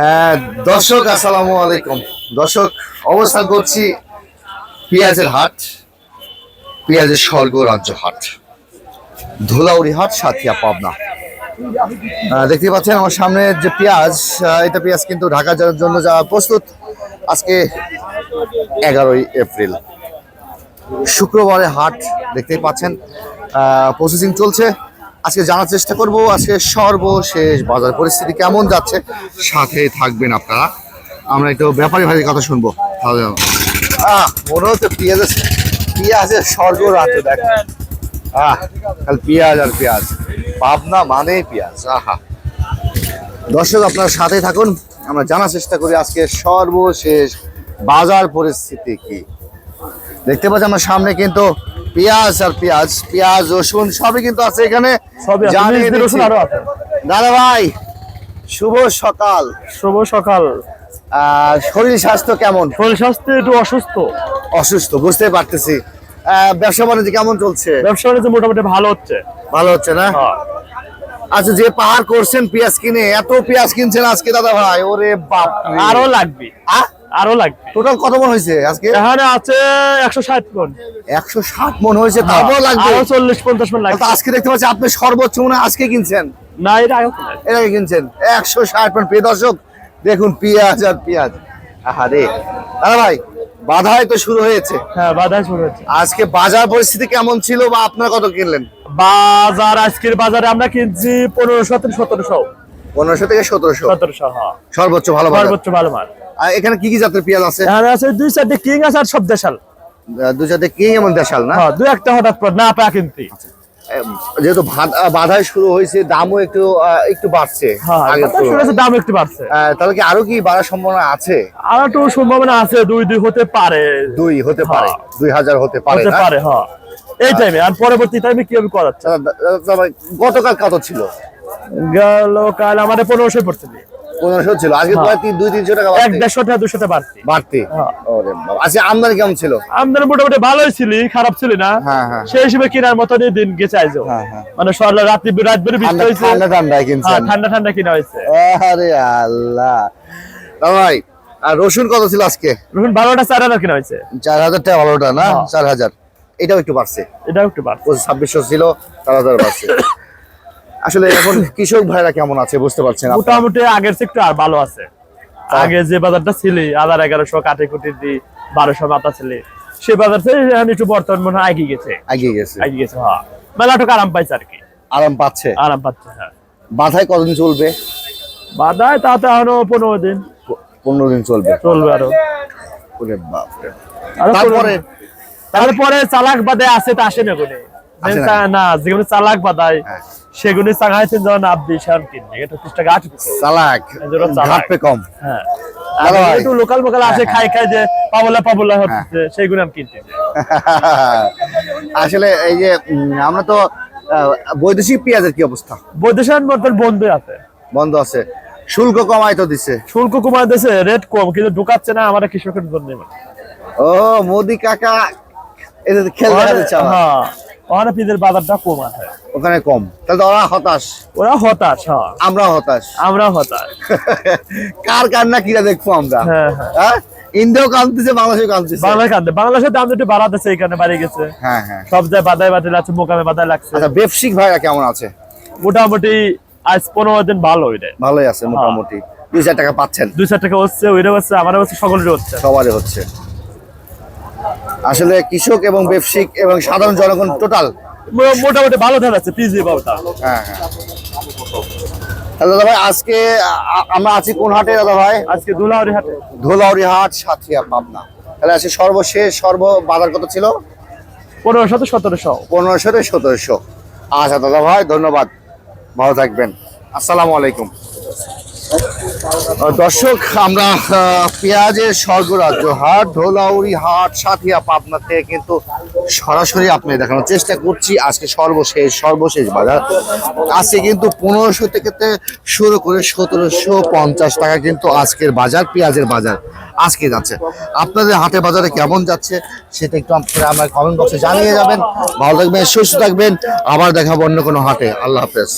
হ্যাঁ, দর্শক আসসালামু আলাইকুম। দর্শক অবস্থান করছি পেঁয়াজের হাট পেঁয়াজের স্বর্গ রাজ্য হাট ধুলাউড়ি হাট সাথিয়া পাবনা। দেখতে পাচ্ছেন আমার সামনে যে পেঁয়াজ এটা পেঁয়াজ কিন্তু ঢাকা যাওয়ার জন্য যা প্রস্তুত। আজকে এগারোই এপ্রিল। শুক্রবারে হাট দেখতেই পাচ্ছেন। প্রসেসিং চলছে। আজকে জানার চেষ্টা করব, আজকে সর্বশেষ বাজার পরিস্থিতি কেমন যাচ্ছে, সাথে থাকবেন আপনারা। আমরা একটু ব্যাপারী ভাইয়ের কথা শুনব। তাহলে মনে হচ্ছে পেঁয়াজের পেঁয়াজের স্বর্গ রাজ্য দেখেন আহ পেঁয়াজ আর পেঁয়াজ। পাবনা মানে পেঁয়াজ। আহা। দর্শক, আপনার সাথে থাকুন। আমরা জানার চেষ্টা করি আজকে সর্বশেষ বাজার পরিস্থিতি কি। দেখতে পাচ্ছি আমার সামনে কিন্তু পেঁয়াজ আর পেঁয়াজ পেঁয়াজ রসুন সবই কিন্তু আছে এখানে। রসুন আরও আছে। দাদা ভাই শুভ সকাল। শুভ সকাল। শরীর স্বাস্থ্য কেমন? শরীর স্বাস্থ্য একটু অসুস্থ। অসুস্থ বুঝতে পারতেছি। আহ, ব্যবসা বাণিজ্য কেমন চলছে? ব্যবসা বাণিজ্য মোটামুটি ভালো হচ্ছে। ভালো হচ্ছে না? হ্যাঁ। আচ্ছা যে পাহাড় করছেন পেঁয়াজ কিনে এত পেঁয়াজ কিনছেন আজকে দাদা ভাই ওরে বাপ আরও লাগবে। আরও লাগবে। টোটাল কত মন হয়েছে আজকে? এখানে আছে একশো ষাট মন। একশো ষাট মন হয়েছে তারপর লাগবে। চল্লিশ পঞ্চাশ মন লাগবে। আজকে দেখতে পাচ্ছি আপনি সর্বোচ্চ মনে আজকে কিনছেন। না এটা। এর আগে কিনছেন। একশো ষাট মন। প্রিয় দর্শক দেখুন পেঁয়াজ আর পেঁয়াজ। আহারে। দাদা ভাই বাধাই তো শুরু হয়েছে। হ্যাঁ বাধা শুরু হচ্ছে আজকে বাজার পরিস্থিতি কেমন ছিল বা আপনারা কত কিনলেন? বাজার আজকের বাজারে আমরা কিনছি পনেরোশো থেকে সতেরোশো। পনেরোশো থেকে সতেরোশো। সতেরোশো হ্যাঁ। সর্বোচ্চ ভালো সর্বোচ্চ ভালো মাল। আর এখানে কি কি জাতের পেঁয়াজ আছে? এখানে আছে দুই চারটে কিং আছে আর সব দেশাল। আহ, দু জাতের কি এমন দেশাল না? হ্যাঁ দুই একটা হঠাৎ পর না পায় কিনতে। যেহেতু ভাত- বাধাই শুরু হয়েছে দামও একটু একটু বাড়ছে হ্যাঁ। দাম একটু বাড়ছে। তাহলে কি আরও কি বাড়ার সম্ভাবনা আছে? আর একটু সম্ভাবনা আছে দুই দুই হতে পারে। দুই হতে পারে হ্যাঁ। দুই হাজার হতে পারে হতে পারে হ্যাঁ। এই টাইমে আর পরবর্তী টাইমে কি হবে করাচ্ছে? দাদা, গতকাল কত ছিল? গেল কাল আমাদের পনেরোশো পড়ছে। পনেরোশো ছিল। আজকে হ্যাঁ। প্রায় দুই তিনশো টাকা এক দেড়শো টাকা দুশো টাকা বাড়তি। বাড়তি। আচ্ছা আমদানি কেমন ছিল? আমাদের মোটামুটি ভালোই ছিলি খারাপ ছিল না। হ্যাঁ, হ্যাঁ। সেই হিসেবে কেনার মতনই দিন গেছে। মানে সরলা রাত্রি রাত বেড়ে বৃষ্টি হয়েছে। ঠান্ডা ঠান্ডায় হ্যাঁ, কিনছেন ঠান্ডা ঠান্ডা কিনা হয়েছে। আরে আল্লাহ। ভাই আর রসুন কত ছিল আজকে? রসুন বারোটা চার হাজার কিনা হয়েছে। চার হাজার টাকা ভালোটা না। চার হাজার। এটাও একটু বাড়ছে। এটাও একটু বাড়ছে। ছাব্বিশশো ছিল চার হাজার বাড়ছে। আসলে এখন কৃষক ভাইরা কেমন আছে বুঝতে পারছেন মোটামুটি আগের চেয়ে একটু আর ভালো আছে। আগে যে বাজারটা ছিল হাজার এগারোশো কাঠে কুটি দি বারোশো মাথা ছিল সে বাজার একটু বর্তমান মনে হয় এগিয়ে গেছে। এগিয়ে গেছে। এগিয়ে গেছে হ্যাঁ। মেলাটুকু আরাম পাইছে আর কি। আরাম পাচ্ছে? আরাম পাচ্ছে হ্যাঁ। বাধায় কতদিন চলবে? বাদায় তাতে এখনও পনেরো দিন। পনেরো দিন চলবে। চলবে আরও। আরও তারপরে তারপরে চালাক বাদে আছে তা আসে না কোনে। না? না যেগুলো চালাক বাদায়। চাঙাইছেন যখন আপনি সেরকম কিনবে এটা ত্রিশ টাকা আট চালাক এজন্য চালাক। ঘাট পে কম। হ্যাঁ। ভালো আর। একটু লোকাল মোকাল আছে খাই খাই যে পাবলা পাবলা হচ্ছে সেইগুলো আমি কিনতে আসলে এই যে আমরা তো বৈদেশিক পেঁয়াজের কি অবস্থা? মধ্যে বন্ধু আছে। বন্ধ আছে। শুল্ক কমাই তো দিছে। শুল্ক কমায় দিয়েছে রেট কম কিন্তু ঢুকাচ্ছে না আমাদের কৃষকের জন্য। ও মোদি কাকা এটা হ্যাঁ। ওখানে বাজারটা কম আছে। ওখানে কম। তাহলে ওরা হতাশ। ওরা হতাশ হ্যাঁ। আমরা হতাশ। আমরা হতাশ। কার কান্না কিরা দেখব আমরা? হ্যাঁ হ্যাঁ। হ্যাঁ? ইন্ডিয়াও কাঁদতেছে বাংলাদেশেও কাঁদতেছে। বাংলাদেশ কান্দে বাংলাদেশের দাম একটু বাড়াতেছে এখানে বাড়ি গেছে। হ্যাঁ হ্যাঁ। সব জায়গায় বাদায় বাদায় লাগছে মোকামে বাদায় লাগছে। আচ্ছা ব্যবসায়িক ভাইরা কেমন আছে? মোটামুটি আজ পনেরো দিন ভালো ওইটা। ভালোই আছে মোটামুটি। দুই চার টাকা পাচ্ছেন। দুই চার টাকা হচ্ছে ওইটা হচ্ছে আমার হচ্ছে সকলের হচ্ছে। সবারই হচ্ছে। আসলে কৃষক এবং ব্যবসায়িক এবং সাধারণ জনগণ টোটাল মোটামুটি ভালো ধান আছে পিজি বাবুটা হ্যাঁ হ্যাঁ। দাদা ভাই আজকে আমরা আছি কোন হাটে দাদা ভাই? আজকে দুলাউরি হাটে। ধুলাউড়ি হাট সাথিয়া পাবনা। তাহলে আজকে সর্বশেষ সর্ব বাজার কত ছিল? পনেরোশো তো সতেরোশো পনেরোশো থেকে সতেরোশো আচ্ছা দাদা ভাই ধন্যবাদ। ভালো থাকবেন। আসসালামু আলাইকুম। দর্শক, আমরা পেঁয়াজের স্বর্গরাজ্য হাট, ধোলাউড়ি হাট, সাথিয়া, পাবনা থেকে কিন্তু সরাসরি আপনি দেখানোর চেষ্টা করছি। আজকে সর্বশেষ সর্বশেষ বাজার। আজকে কিন্তু পনেরোশো থেকে শুরু করে সতেরোশো পঞ্চাশ টাকা কিন্তু আজকের বাজার, পেঁয়াজের বাজার আজকে যাচ্ছে। আপনাদের হাটে বাজারে কেমন যাচ্ছে সেটা একটু আপনারা আমার কমেন্ট বক্সে জানিয়ে যাবেন। ভালো থাকবেন, সুস্থ থাকবেন। আবার দেখাবো অন্য কোনো হাটে। আল্লাহ হাফেজ।